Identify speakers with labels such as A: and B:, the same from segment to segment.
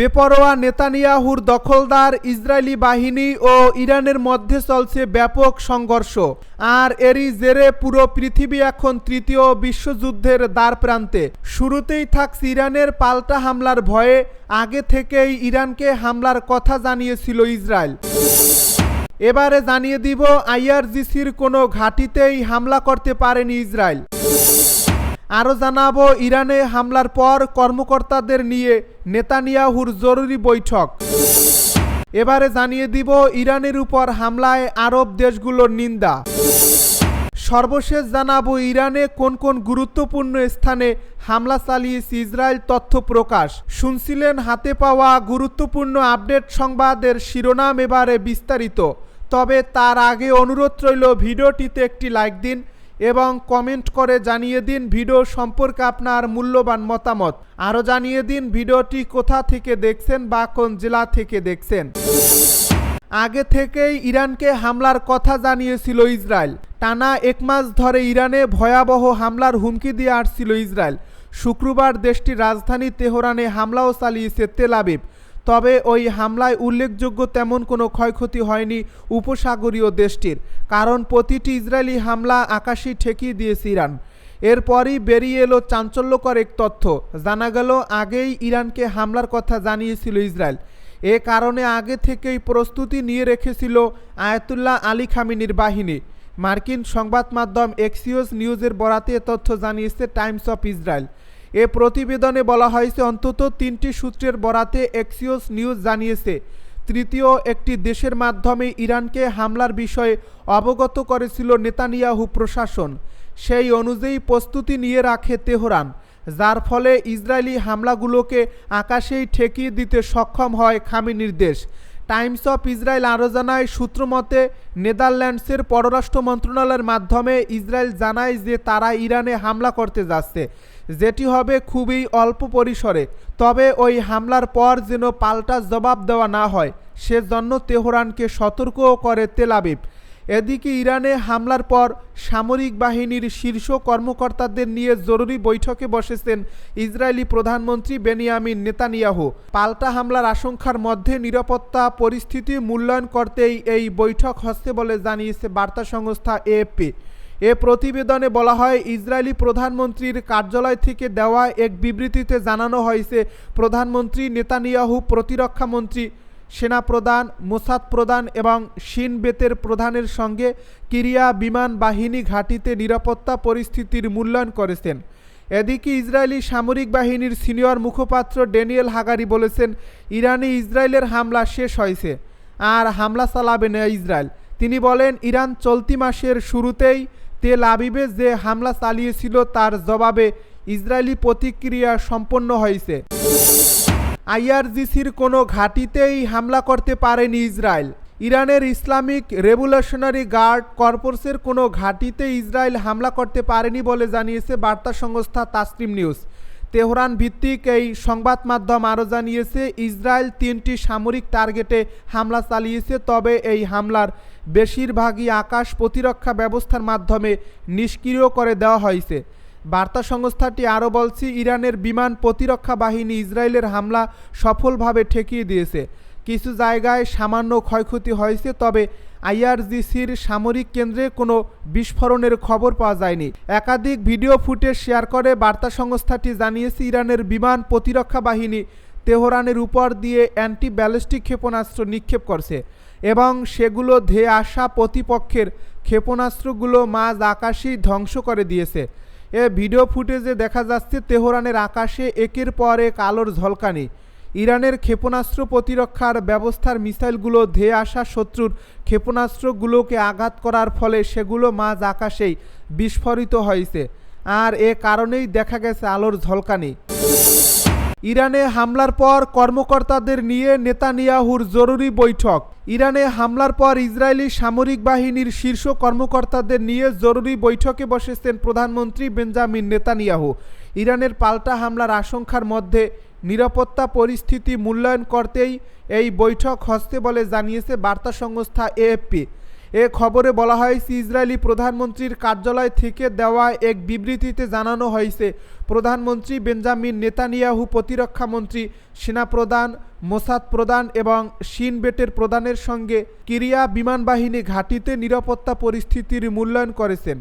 A: বেপরোয়া নেতানিয়াহুর দখলদার ইসরায়েলি বাহিনী ও ইরানের মধ্যে চলছে ব্যাপক সংঘর্ষ আর এরই জেরে পুরো পৃথিবী এখন তৃতীয় বিশ্বযুদ্ধের দ্বার প্রান্তে শুরুতেই থাকছে ইরানের পাল্টা হামলার ভয়ে আগে থেকেই ইরানকে হামলার কথা জানিয়েছিল ইসরায়েল এবারে জানিয়ে দিব আইআরজিসির কোনো ঘাঁটিতেই হামলা করতে পারেনি ইসরায়েল আরও জানাবো ইরানে হামলার পর কর্মকর্তাদের নিয়ে নেতানিয়াহুর জরুরি বৈঠক এবারে জানিয়ে দিব ইরানের উপর হামলায় আরব দেশগুলোর নিন্দা সর্বশেষ জানাবো ইরানে কোন কোন গুরুত্বপূর্ণ স্থানে হামলা চালিয়েছে ইসরায়েল তথ্য প্রকাশ শুনছিলেন হাতে পাওয়া গুরুত্বপূর্ণ আপডেট সংবাদের শিরোনাম এবারে বিস্তারিত তবে তার আগে অনুরোধ রইল ভিডিওটিতে একটি লাইক দিন এবং কমেন্ট করে জানিয়ে দিন ভিডিও সম্পর্কে আপনার মূল্যবান মতামত আরও জানিয়ে দিন ভিডিওটি কোথা থেকে দেখছেন বা কোন জেলা থেকে দেখছেন আগে থেকেই ইরানকে হামলার কথা জানিয়েছিল ইসরায়েল টানা এক মাস ধরে ইরানে ভয়াবহ হামলার হুমকি দিয়ে আসছিল ইসরায়েল শুক্রবার দেশটির রাজধানী তেহরানে হামলাও চালিয়েছে তেলাবিব তবে ওই হামলায় উল্লেখযোগ্য তেমন কোনো ক্ষয়ক্ষতি হয়নি উপসাগরীয় দেশটির কারণ প্রতিটি ইসরায়েলি হামলা আকাশই ঠেকিয়ে দিয়েছে ইরান এরপরই বেরিয়ে এলো চাঞ্চল্যকর এক তথ্য জানা গেল আগেই ইরানকে হামলার কথা জানিয়েছিল ইসরায়েল এ কারণে আগে থেকেই প্রস্তুতি নিয়ে রেখেছিল আয়াতুল্লাহ আলী খামিনির বাহিনী মার্কিন সংবাদ মাধ্যম এক্সিওস নিউজের বরাতে তথ্য জানিয়েছে টাইমস অফ ইসরায়েল এ প্রতিবেদনে বলা হয়েছে অন্তত তিনটি সূত্রের বরাতে এক্সিওস নিউজ জানিয়েছে তৃতীয় একটি দেশের মাধ্যমে ইরানকে হামলার বিষয়ে অবগত করেছিল নেতানিয়াহু প্রশাসন সেই অনুযায়ী প্রস্তুতি নিয়ে রাখে তেহরান যার ফলে ইসরায়েলি হামলাগুলোকে আকাশেই ঠেকিয়ে দিতে সক্ষম হয় খামি নির্দেশ টাইমস অফ ইসরায়েল আরও জানায় সূত্র মতে নেদারল্যান্ডসের পররাষ্ট্র মন্ত্রণালয়ের মাধ্যমে ইসরায়েল জানায় যে তারা ইরানে হামলা করতে যাচ্ছে যেটি হবে খুবই অল্প পরিসরে তবে ওই হামলার পর যেন পাল্টা জবাব দেওয়া না হয় সেজন্য তেহরানকে সতর্কও করে তেলাবিব এদিকে ইরানে হামলার পর সামরিক বাহিনীর শীর্ষ কর্মকর্তাদের নিয়ে জরুরি বৈঠকে বসেছেন ইসরায়েলি প্রধানমন্ত্রী বেনিয়ামিন নেতানিয়াহু পাল্টা হামলার আশঙ্কার মধ্যে নিরাপত্তা পরিস্থিতি মূল্যায়ন করতেই এই বৈঠক হচ্ছে বলে জানিয়েছে বার্তা সংস্থা এএফপি এ প্রতিবেদনে বলা হয় ইসরায়েলি প্রধানমন্ত্রীর কার্যালয় থেকে দেওয়া এক বিবৃতিতে জানানো হয়েছে প্রধানমন্ত্রী নেতানিয়াহু প্রতিরক্ষামন্ত্রী সেনা প্রধান মোসাদ প্রধান এবং শিন বেতের প্রধানের সঙ্গে কিরিয়া বিমান বাহিনী ঘাঁটিতে নিরাপত্তা পরিস্থিতির মূল্যায়ন করেছেন এদিকে ইসরায়েলি সামরিক বাহিনীর সিনিয়র মুখপাত্র ড্যানিয়েল হাগারি বলেছেন ইরানে ইসরায়েলের হামলা শেষ হয়েছে আর হামলা চালাবে না ইসরায়েল তিনি বলেন ইরান চলতি মাসের শুরুতেই তেল আবিবে যে হামলা চালিয়েছিল তার জবাবে ইসরায়েলি প্রতিক্রিয়া সম্পন্ন হয়েছে আইআরজিসির কোনো ঘাঁটিতেই হামলা করতে পারেনি ইসরায়েল ইরানের ইসলামিক রেভুলেশনারি গার্ড কর্পোর্সের কোনো ঘাঁটিতে ইসরায়েল হামলা করতে পারেনি বলে জানিয়েছে বার্তা সংস্থা তাসরিম নিউজ তেহরান ভিত্তিক এই সংবাদ মাধ্যম আরও জানিয়েছে ইসরায়েল তিনটি সামরিক টার্গেটে হামলা চালিয়েছে তবে এই হামলার বেশিরভাগই আকাশ প্রতিরক্ষা ব্যবস্থার মাধ্যমে নিষ্ক্রিয় করে দেওয়া হয়েছে বার্তা সংস্থাটি আরও বলছে ইরানের বিমান প্রতিরক্ষা বাহিনী ইসরায়েলের হামলা সফলভাবে ঠেকিয়ে দিয়েছে কিছু জায়গায় সামান্য ক্ষয়ক্ষতি হয়েছে তবে আইআরজিসির সামরিক কেন্দ্রে কোনো বিস্ফোরণের খবর পাওয়া যায়নি একাধিক ভিডিও ফুটেজ শেয়ার করে বার্তা সংস্থাটি জানিয়েছে ইরানের বিমান প্রতিরক্ষা বাহিনী তেহরানের উপর দিয়ে অ্যান্টি ব্যালিস্টিক ক্ষেপণাস্ত্র নিক্ষেপ করছে এবং সেগুলো ধেয়ে আসা প্রতিপক্ষের ক্ষেপণাস্ত্রগুলো মাঝ আকাশেই ধ্বংস করে দিয়েছে এ ভিডিও ফুটেজে দেখা যাচ্ছে তেহরানের আকাশে একের পর এক আলোর ঝলকানি ইরানের ক্ষেপণাস্ত্র প্রতিরক্ষার ব্যবস্থার মিসাইলগুলো ধেয়ে আসা শত্রুর ক্ষেপণাস্ত্রগুলোকে আঘাত করার ফলে সেগুলো মাঝ আকাশেই বিস্ফোরিত হয়েছে আর এ কারণেই দেখা গেছে আলোর ঝলকানি ইরানে হামলার পর কর্মকর্তাদের নিয়ে নেতানিয়াহুর জরুরি বৈঠক ইরানে হামলার পর ইসরায়েলি সামরিক বাহিনীর শীর্ষ কর্মকর্তাদের নিয়ে জরুরি বৈঠকে বসেছেন প্রধানমন্ত্রী বেঞ্জামিন নেতানিয়াহু ইরানের পাল্টা হামলার আশঙ্কার মধ্যে নিরাপত্তা পরিস্থিতি মূল্যায়ন করতেই এই বৈঠক হস্তে বলে জানিয়েছে বার্তা সংস্থা এএফপি এ খবরে বলা হয়েছে ইসরায়েলি প্রধানমন্ত্রীর কার্যালয় থেকে দেওয়া এক বিবৃতিতে জানানো হয়েছে প্রধানমন্ত্রী বেঞ্জামিন নেতানিয়াহু প্রতিরক্ষা মন্ত্রী সেনাপ্রধান মোসাদ প্রধান এবং সিনবেটের প্রধানের সঙ্গে কিরিয়া বিমানবাহিনী ঘাঁটিতে নিরাপত্তা পরিস্থিতির মূল্যায়ন করেছেন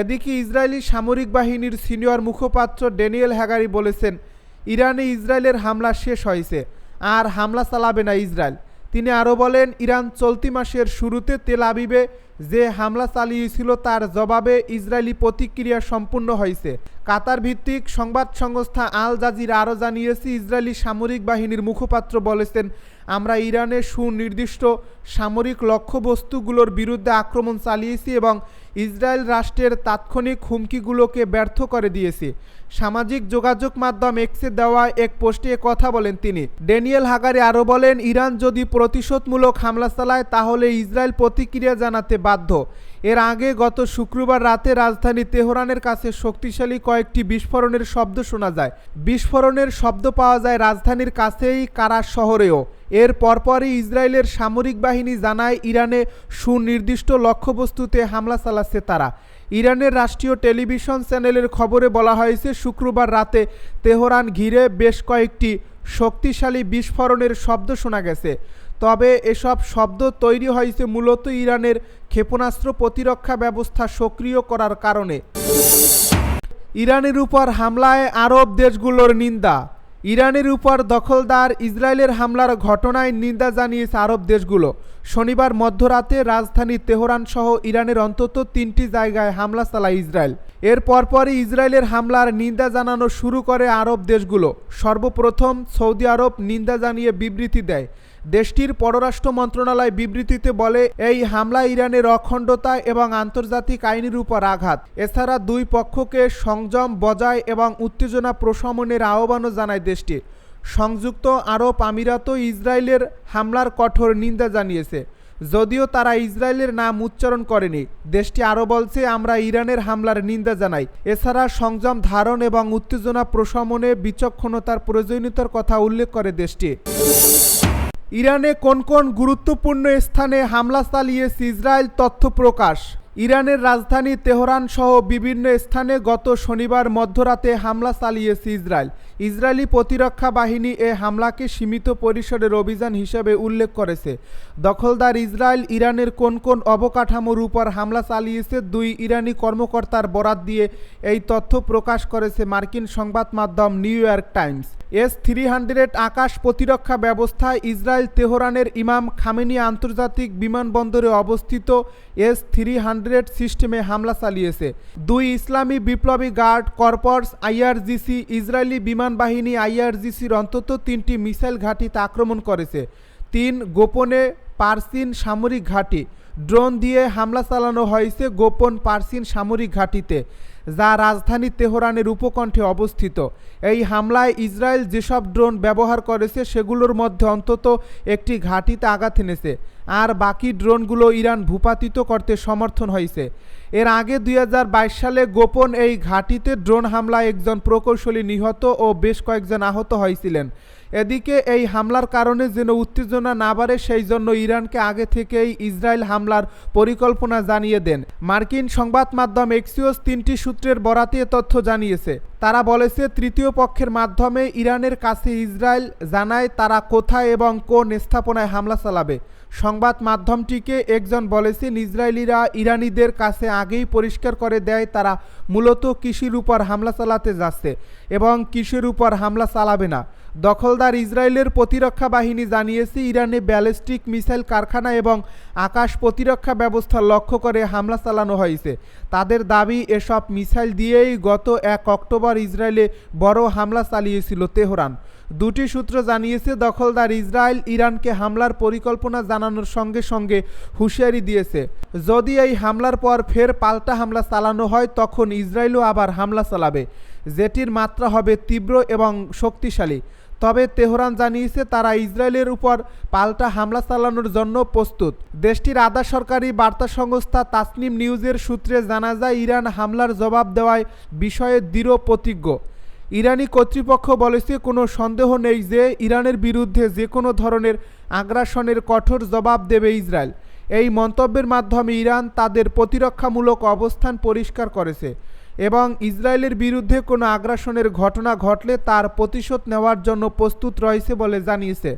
A: এদিকে ইসরায়েলি সামরিক বাহিনীর সিনিয়র মুখপাত্র ড্যানিয়েল হ্যাগারি বলেছেন ইরানে ইসরায়েলের হামলা শেষ হয়েছে আর হামলা চালাবে না ইসরায়েল তিনি আরও বলেন ইরান চলতি মাসের শুরুতে তেল আবিবে যে হামলা চালিয়েছিল তার জবাবে ইসরায়েলি প্রতিক্রিয়া সম্পূর্ণ হয়েছে কাতার ভিত্তিক সংবাদ সংস্থা আল জাজির আরও জানিয়েছে ইসরায়েলি সামরিক বাহিনীর মুখপাত্র বলেছেন আমরা ইরানের সুনির্দিষ্ট সামরিক লক্ষ্যবস্তুগুলোর বিরুদ্ধে আক্রমণ চালিয়েছি এবং ইসরায়েল রাষ্ট্রের তাৎক্ষণিক হুমকিগুলোকে ব্যর্থ করে দিয়েছে সামাজিক যোগাযোগ মাধ্যম এক্সে দেওয়া এক পোস্টে কথা বলেন তিনি ড্যানিয়েল হাগারে আরও বলেন ইরান যদি প্রতিশোধমূলক হামলা চালায় তাহলে ইসরায়েল প্রতিক্রিয়া জানাতে বাধ্য এর আগে গত শুক্রবার রাতে রাজধানী তেহরানের কাছে শক্তিশালী কয়েকটি বিস্ফোরণের শব্দ শোনা যায় বিস্ফোরণের শব্দ পাওয়া যায় রাজধানীর কাছেই কারা শহরেও এর পরপরই ইসরায়েলের সামরিক বাহিনী জানায় ইরানে সুনির্দিষ্ট লক্ষ্যবস্তুতে হামলা চালাচ্ছে তারা ইরানের রাষ্ট্রীয় টেলিভিশন চ্যানেলের খবরে বলা হয়েছে শুক্রবার রাতে তেহরান ঘিরে বেশ কয়েকটি শক্তিশালী বিস্ফোরণের শব্দ শোনা গেছে তবে এসব শব্দ তৈরি হয়েছে মূলত ইরানের ক্ষেপণাস্ত্র প্রতিরক্ষা ব্যবস্থা সক্রিয় করার কারণে ইরানের উপর হামলায় আরব দেশগুলোর নিন্দা ইরানের উপর দখলদার ইসরায়েলের হামলার ঘটনায় নিন্দা জানিয়েছে আরব দেশগুলো শনিবার মধ্যরাতে রাজধানী তেহরান সহ ইরানের অন্তত তিনটি জায়গায় হামলা চালায় ইসরায়েল এর পরপরই ইসরায়েলের হামলার নিন্দা জানানো শুরু করে আরব দেশগুলো সর্বপ্রথম সৌদি আরব নিন্দা জানিয়ে বিবৃতি দেয় দেশটির পররাষ্ট্র মন্ত্রণালয় বিবৃতিতে বলে এই হামলা ইরানের অখণ্ডতা এবং আন্তর্জাতিক আইনের উপর আঘাত এছাড়া দুই পক্ষকে সংযম বজায় এবং উত্তেজনা প্রশমনের আহ্বানও জানায় দেশটি সংযুক্ত আরব আমিরাতও ইসরায়েলের হামলার কঠোর নিন্দা জানিয়েছে যদিও তারা ইসরায়েলের নাম উচ্চারণ করেনি দেশটি আরও বলছে আমরা ইরানের হামলার নিন্দা জানাই এছাড়া সংযম ধারণ এবং উত্তেজনা প্রশমনে বিচক্ষণতার প্রয়োজনীয়তার কথা উল্লেখ করে দেশটি ইরানে কোন কোন গুরুত্বপূর্ণ স্থানে হামলা চালিয়েছে ইসরায়েল তথ্য প্রকাশ ইরানের রাজধানী তেহরান সহ বিভিন্ন স্থানে গত শনিবার মধ্যরাতে হামলা চালিয়েছে ইসরায়েল ইসরায়েলি প্রতিরক্ষা বাহিনী এ হামলাকে সীমিত পরিসরের অভিযান হিসেবে উল্লেখ করেছে দখলদার ইসরায়েল ইরানের কোন কোন অবকাঠামোর উপর হামলা চালিয়েছে দুই ইরানি কর্মকর্তার বরাত দিয়ে এই তথ্য প্রকাশ করেছে মার্কিন সংবাদ মাধ্যম New York Times S three hundred আকাশ প্রতিরক্ষা ব্যবস্থায় ইসরায়েল তেহরানের ইমাম খামেনি আন্তর্জাতিক বিমানবন্দরে অবস্থিত এস থ্রি হান্ড্রেড সিস্টেমে হামলা চালিয়েছে দুই ইসলামী বিপ্লবী গার্ড কর্পস আইআরজিসি ইসরায়েলি বিমান বিমান বাহিনী আইআরজিসির অন্তত তিনটি মিসাইল ঘাঁটিতে আক্রমণ করেছে তিন গোপনে পার্সিন সামরিক ঘাঁটি ড্রোন দিয়ে হামলা চালানো হয়েছে গোপন পার্সিন সামরিক ঘাঁটিতে যা রাজধানী তেহরানের উপকণ্ঠে অবস্থিত এই হামলায় ইসরায়েল যেসব ড্রোন ব্যবহার করেছে সেগুলোর মধ্যে অন্তত একটি ঘাঁটিতে আঘাত এনেছে আর বাকি ড্রোনগুলো ইরান ভূপাতিত করতে সমর্থন হয়েছে এর আগে দুই সালে গোপন এই ঘাঁটিতে ড্রোন হামলায় একজন প্রকৌশলী নিহত ও বেশ কয়েকজন আহত হয়েছিলেন এদিকে এই হামলার কারণে যেন উত্তেজনা না বাড়ে সেই জন্য ইরানকে আগে থেকেই ইসরায়েল হামলার পরিকল্পনা জানিয়ে দেন মার্কিন সংবাদ মাধ্যম এক্সিওস তিনটি সূত্র সূত্রের বরাতে তথ্য জানিয়েছে তারা বলেছে তৃতীয় পক্ষের মাধ্যমে ইরানের কাছে ইসরায়েল জানায় তারা কোথায় এবং কোন স্থাপনায় হামলা চালাবে সংবাদ মাধ্যমটিকে একজন বলেছেন ইসরায়েলিরা ইরানিদের কাছে আগেই পরিষ্কার করে দেয় তারা মূলত কৃষির উপর হামলা চালাতে যাচ্ছে এবং কৃষির উপর হামলা চালাবে না দখলদার ইসরায়েলের প্রতিরক্ষা বাহিনী জানিয়েছে ইরানে ব্যালিস্টিক মিসাইল কারখানা এবং আকাশ প্রতিরক্ষা ব্যবস্থা লক্ষ্য করে হামলা চালানো হয়েছে তাদের দাবি এসব মিসাইল দিয়েই গত এক অক্টোবর ইসরায়েলে বড় হামলা চালিয়েছিল তেহরান দুটি সূত্র জানিয়েছে দখলদার ইসরায়েল ইরানকে হামলার পরিকল্পনা জানানোর সঙ্গে সঙ্গে হুঁশিয়ারি দিয়েছে যদি এই হামলার পর ফের পাল্টা হামলা চালানো হয় তখন ইসরায়েলও আবার হামলা চালাবে যেটির মাত্রা হবে তীব্র এবং শক্তিশালী তবে তেহরান জানিয়েছে তারা ইসরায়েলের উপর পাল্টা হামলা চালানোর জন্য প্রস্তুত দেশটির আধা সরকারি বার্তা সংস্থা তাসনিম নিউজের সূত্রে জানা যায় ইরান হামলার জবাব দেওয়ায় বিষয়ে দৃঢ় প্রতিজ্ঞ ইরানি কর্তৃপক্ষ বলেছে কোনো সন্দেহ নেই যে ইরানের বিরুদ্ধে যে কোনো ধরনের আগ্রাসনের কঠোর জবাব দেবে ইসরায়েল এই মন্তব্যের মাধ্যমে ইরান তাদের প্রতিরক্ষামূলক অবস্থান পরিষ্কার করেছে এবং ইসরায়েলের বিরুদ্ধে কোনো আগ্রাসনের ঘটনা ঘটলে তার প্রতিশোধ নেওয়ার জন্য প্রস্তুত রয়েছে বলে জানিয়েছে